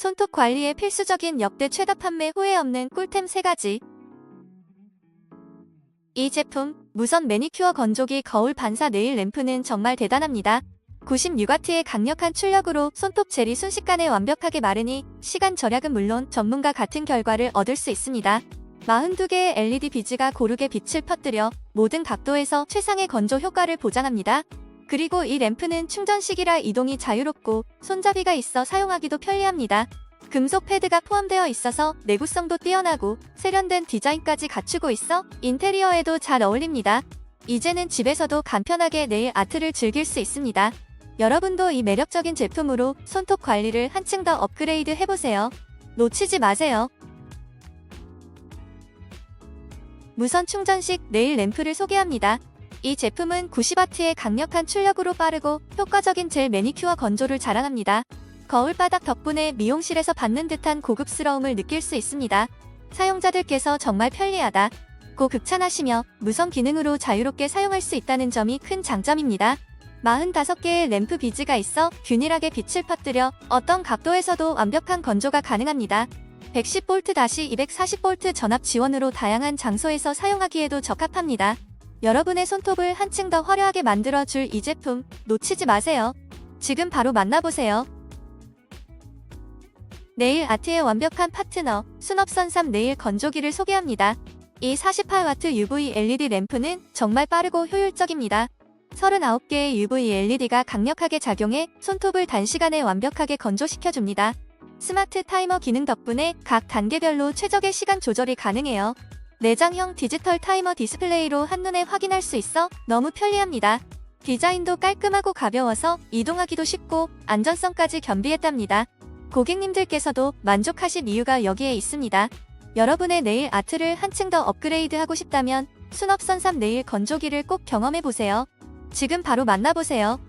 손톱 관리에 필수적인 역대 최다 판매 후회 없는 꿀템 3가지. 이 제품, 무선 매니큐어 건조기 거울 반사 네일 램프는 정말 대단합니다. 96W의 강력한 출력으로 손톱 젤이 순식간에 완벽하게 마르니 시간 절약은 물론 전문가 같은 결과를 얻을 수 있습니다. 42개의 LED 비즈가 고르게 빛을 퍼뜨려 모든 각도에서 최상의 건조 효과를 보장합니다. 그리고 이 램프는 충전식이라 이동이 자유롭고 손잡이가 있어 사용하기도 편리합니다. 금속 패드가 포함되어 있어서 내구성도 뛰어나고 세련된 디자인까지 갖추고 있어 인테리어에도 잘 어울립니다. 이제는 집에서도 간편하게 네일 아트를 즐길 수 있습니다. 여러분도 이 매력적인 제품으로 손톱 관리를 한층 더 업그레이드 해보세요. 놓치지 마세요. 무선 충전식 네일 램프를 소개합니다. 이 제품은 90W의 강력한 출력으로 빠르고 효과적인 젤 매니큐어 건조를 자랑합니다. 거울 바닥 덕분에 미용실에서 받는 듯한 고급스러움을 느낄 수 있습니다. 사용자들께서 정말 편리하다. 고 극찬하시며 무선 기능으로 자유롭게 사용할 수 있다는 점이 큰 장점입니다. 45개의 램프 비즈가 있어 균일하게 빛을 퍼뜨려 어떤 각도에서도 완벽한 건조가 가능합니다. 110V-240V 전압 지원으로 다양한 장소에서 사용하기에도 적합합니다. 여러분의 손톱을 한층 더 화려하게 만들어줄 이 제품 놓치지 마세요. 지금 바로 만나보세요. 네일 아트의 완벽한 파트너 순업선3 네일 건조기를 소개합니다. 이 48W UV LED 램프는 정말 빠르고 효율적입니다. 39개의 UV LED가 강력하게 작용해 손톱을 단시간에 완벽하게 건조시켜줍니다. 스마트 타이머 기능 덕분에 각 단계별로 최적의 시간 조절이 가능해요. 내장형 디지털 타이머 디스플레이로 한눈에 확인할 수 있어 너무 편리합니다. 디자인도 깔끔하고 가벼워서 이동하기도 쉽고 안전성까지 겸비했답니다. 고객님들께서도 만족하실 이유가 여기에 있습니다. 여러분의 네일 아트를 한층 더 업그레이드하고 싶다면 순업선3 네일 건조기를 꼭 경험해보세요. 지금 바로 만나보세요.